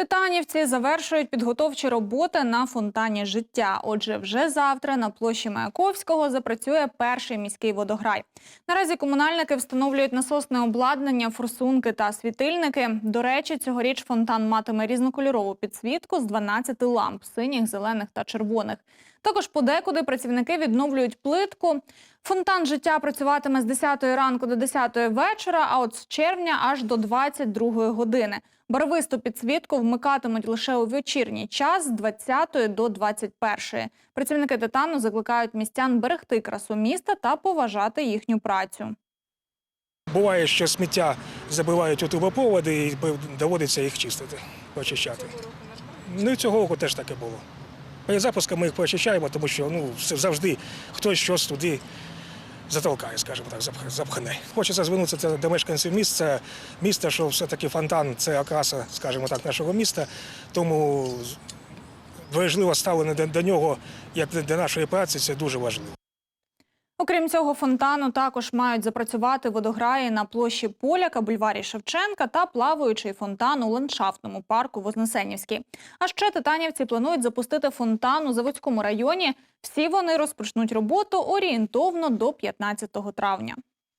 Титанівці завершують підготовчі роботи на фонтані життя. Отже, вже завтра на площі Маяковського запрацює перший міський водограй. Наразі комунальники встановлюють насосне обладнання, форсунки та світильники. До речі, цьогоріч фонтан матиме різнокольорову підсвітку з 12 ламп синіх, зелених та червоних. Також подекуди працівники відновлюють плитку. Фонтан життя працюватиме з 10 ранку до 10 вечора, а от з червня аж до 22 години. Барвисту підсвітку вмикатимуть лише у вечірній час з 20 до 21. Працівники титану закликають містян берегти красу міста та поважати їхню працю. Буває, що сміття забивають у трубопроводи і доводиться їх чистити, почищати. Ну і цього року теж таке було. Перед запуском ми їх почищаємо, тому що ну, завжди хтось щось туди затолкає, скажімо так, запхане. Хочеться звернутися до мешканців міста, міста, що все-таки фонтан це окраса, скажімо так, нашого міста. Тому важливо ставлення до нього, як до нашої праці, це дуже важливо. Окрім цього, фонтану також мають запрацювати водограї на площі Поляка, бульварі Шевченка та плаваючий фонтан у ландшафтному парку Вознесенівський. А ще титанівці планують запустити фонтан у Заводському районі. Всі вони розпочнуть роботу орієнтовно до 15 травня.